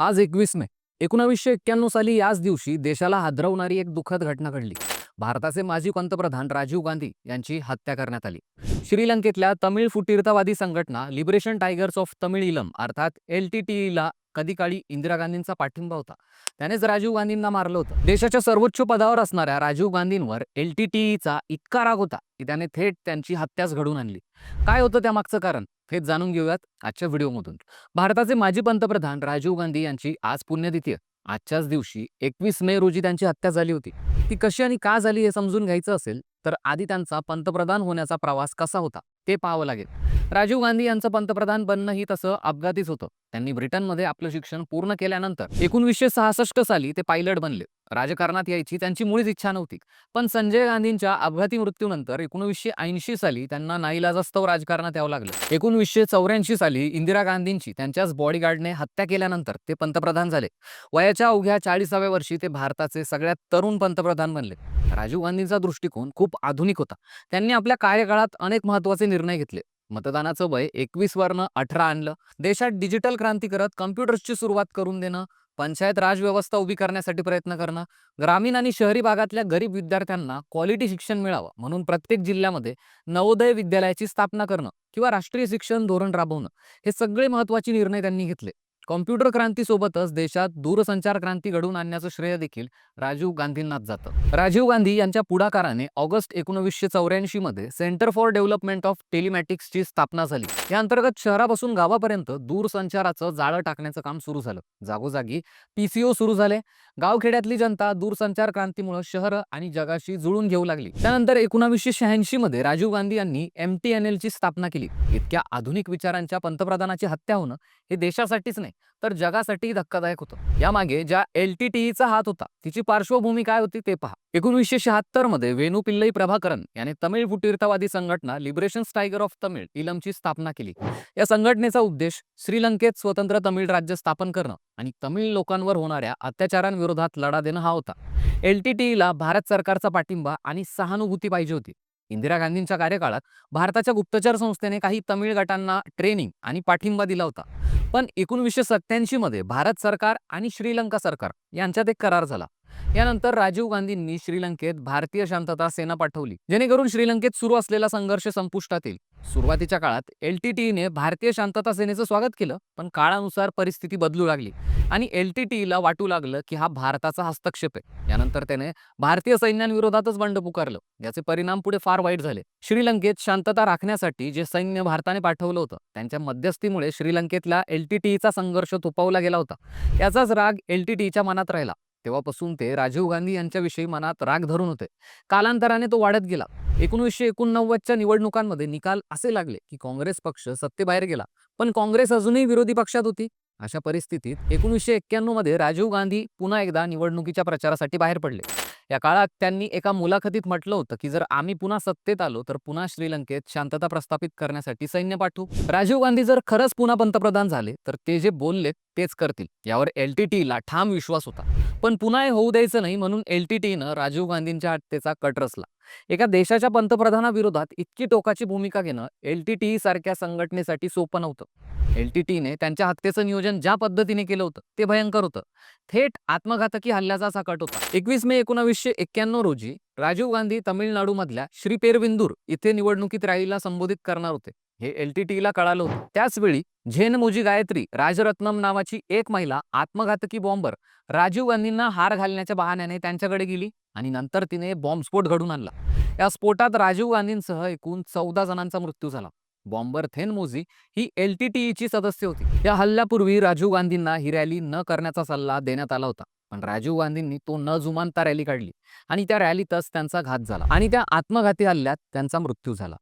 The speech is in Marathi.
आज एकवीस मे. एकोणावीसशे एक्क्याण्णव साली याच दिवशी देशाला हादरवणारी एक दुःखद घटना घडली. भारताचे माजी पंतप्रधान राजीव गांधी यांची हत्या करण्यात आली. श्रीलंकेतल्या तमिळ फुटीरतावादी संघटना लिबरेशन टायगर्स ऑफ तमिळ इलम अर्थात एल टी टी ईला कधी काळी इंदिरा गांधींचा पाठिंबा होता. त्यानेच राजीव गांधींना मारलं होतं. देशाच्या सर्वोच्च पदावर असणाऱ्या राजीव गांधींवर एल टी टी ईचा इतका राग होता की त्याने थेट त्यांची हत्याच घडवून आणली. काय होतं त्या मागचं कारण? हे जाणून घेऊयात आजच्या व्हिडिओमधून. भारताचे माजी पंतप्रधान राजीव गांधी यांची आज पुण्यतिथी आहे. आजच्याच दिवशी एकवीस मे रोजी त्यांची हत्या झाली होती. ती कशी आणि का झाली हे समजून घ्यायचं असेल तर आधी त्यांचा पंतप्रधान होण्याचा प्रवास कसा होता? ते पाहावं लागेल. राजीव गांधी यांचं पंतप्रधान बनणं ही तसं अपघातीच होतं. त्यांनी ब्रिटनमध्ये आपलं शिक्षण पूर्ण केल्यानंतर एकोणीसशे सहासष्ट साली ते पायलट बनले. राजकारणात यायची त्यांची मुळीच इच्छा नव्हती. पण संजय गांधींच्या अपघाती मृत्यूनंतर एकोणीसशे ऐंशी साली त्यांना नाईलाजास्तव राजकारणात यावं लागलं. एकोणीसशे चौऱ्याऐंशी साली इंदिरा गांधींची त्यांच्याच बॉडीगार्डने हत्या केल्यानंतर ते पंतप्रधान झाले. वयाच्या अवघ्या चाळीसाव्या वर्षी ते भारताचे सगळ्यात तरुण पंतप्रधान बनले. राजीव गांधींचा दृष्टिकोन खूप आधुनिक होता. त्यांनी आपल्या कार्यकाळात अनेक महत्त्वाचे निर्णय निर्णय घेतले. मतदानाचं वय एकवीस वरनं अठरा आणलं. देशात डिजिटल क्रांती करत कम्प्युटर्सची सुरुवात करून देणं पंचायत राज व्यवस्था उभी करण्यासाठी प्रयत्न करणं ग्रामीण आणि शहरी भागातल्या गरीब विद्यार्थ्यांना क्वालिटी शिक्षण मिळावं म्हणून प्रत्येक जिल्ह्यामध्ये नवोदय विद्यालयाची स्थापना करणं किंवा राष्ट्रीय शिक्षण धोरण राबवणं हे सगळे महत्त्वाचे निर्णय त्यांनी घेतले. कॉम्प्युटर क्रांतीसोबतच देशात दूरसंचार क्रांती घडवून आणण्याचं श्रेय देखील राजीव गांधींनाच जातं. राजीव गांधी यांच्या पुढाकाराने ऑगस्ट एकोणवीसशे चौऱ्याऐंशी मध्ये सेंटर फॉर डेव्हलपमेंट ऑफ टेलिमॅटिक्सची स्थापना झाली. या अंतर्गत शहरापासून गावापर्यंत दूरसंचाराचं जाळं टाकण्याचं काम सुरू झालं. जागोजागी पीसीओ सुरू झाले. गावखेड्यातली जनता दूरसंचार क्रांतीमुळे शहरं आणि जगाशी जुळून घेऊ लागली. त्यानंतर एकोणावीसशे शहाऐंशी मध्ये राजीव गांधी यांनी एम टी एन एलची स्थापना केली. इतक्या आधुनिक विचारांच्या पंतप्रधानाची हत्या होणं हे देशासाठीच नाही तर जगासाठीही धक्कादायक होतं. यामागे ज्या एल टी टीईचा हात होता तिची पार्श्वभूमी काय होती ते पहा. एकोणीसशे शहात्तरमध्ये वेणू पिल्लई प्रभाकरन याने तमिळ फुटीरतावादी संघटना लिबरेशन टायगर ऑफ तमिळ इलमची स्थापना केली. या संघटनेचा उद्देश श्रीलंकेत स्वतंत्र तमिळ राज्य स्थापन करणं आणि तमिळ लोकांवर होणाऱ्या अत्याचारांविरोधात लढा देणं हा होता. एल टी टीईला भारत सरकारचा पाठिंबा आणि सहानुभूती पाहिजे होती. इंदिरा गांधींच्या कार्यकाळात भारताच्या गुप्तचर संस्थेने काही तमिळ गटांना ट्रेनिंग आणि पाठिंबा दिला होता. पण एकोणीसशे सत्याऐंशी मध्ये भारत सरकार आणि श्रीलंका सरकार यांच्यात एक करार झाला. यानंतर राजीव गांधींनी श्रीलंकेत भारतीय शांतता सेना पाठवली जेणेकरून श्रीलंकेत सुरू असलेला संघर्ष संपुष्टात येईल सुरुवातीच्या काळात एल टी टीने भारतीय शांतता सेनेचं स्वागत केलं पण काळानुसार परिस्थिती बदलू लागली आणि एल टी टीला वाटू लागलं की हा भारताचा हस्तक्षेप आहे. यानंतर त्याने भारतीय सैन्यांविरोधातच बंड पुकारलं याचे परिणाम पुढे फार वाईट झाले. श्रीलंकेत शांतता राखण्यासाठी जे सैन्य भारताने पाठवलं होतं त्यांच्या मध्यस्थीमुळे श्रीलंकेतला एल टी टीचा संघर्ष थोपवला गेला होता. याचाच राग एल टी टीच्या मनात राहिला. तेव्हापासून ते राजीव गांधी यांच्याविषयी मनात राग धरून होते. कालांतराने तो वाढत गेला. एकोणीसशे एकोणनव्वदच्या निवडणुकांमध्ये निकाल असे लागले की काँग्रेस पक्ष सत्तेबाहेर गेला पण काँग्रेस अजूनही विरोधी पक्षात होती. अशा परिस्थितीत एकोणीसशे एक्क्याण्णवमध्ये राजीव गांधी पुन्हा एकदा निवडणुकीच्या प्रचारासाठी बाहेर पडले. या काळात त्यांनी एका मुलाखतीत म्हटलं होतं की जर आम्ही पुन्हा सत्तेत आलो तर पुन्हा श्रीलंकेत शांतता प्रस्थापित करण्यासाठी सैन्य पाठवू. राजीव गांधी जर खरंच पुन्हा पंतप्रधान झाले तर ते जे बोलले तेच करतील. यावर एल टी टीला ठाम विश्वास होता. पण पुन्हा हे होऊ द्यायचं नाही म्हणून एल टी टीनं राजीव गांधींच्या हत्येचा कट रचला. एका देशाच्या पंतप्रधानाविरोधात इतकी टोकाची भूमिका घेणं एल टी टी सारख्या संघटनेसाठी सोपं नव्हतं. एल टी टीने त्यांच्या हत्येचं नियोजन ज्या पद्धतीने केलं होतं ते भयंकर होतं. थेट आत्मघातकी हल्ल्याचा असा कट होता. एकवीस मे एकोणावीसशे एक्क्याण्णव रोजी राजीव गांधी तमिळनाडूमधल्या श्री पेरविंदूर इथे निवडणुकीत रॅलीला संबोधित करणार होते. हे एल टी टीला कळालं होतं. त्याचवेळी झेनमोजी गायत्री राजरत्नम नावाची एक महिला आत्मघातकी बॉम्बर राजीव गांधींना हार घालण्याच्या बहाण्याने त्यांच्याकडे गेली आणि नंतर तिने बॉम्बस्फोट घडून आणला. या स्फोटात राजीव गांधींसह एकूण चौदा जणांचा मृत्यू झाला. बॉम्बर थेनमोजी ही एल टी टीची सदस्य होती. या हल्ल्यापूर्वी राजीव गांधींना ही रॅली न करण्याचा सल्ला देण्यात आला होता. पण राजीव गांधींनी तो न जुमानता रॅली काढली आणि त्या रॅलीतच त्यांचा घात झाला आणि त्या आत्मघाती हल्ल्यात त्यांचा मृत्यू झाला.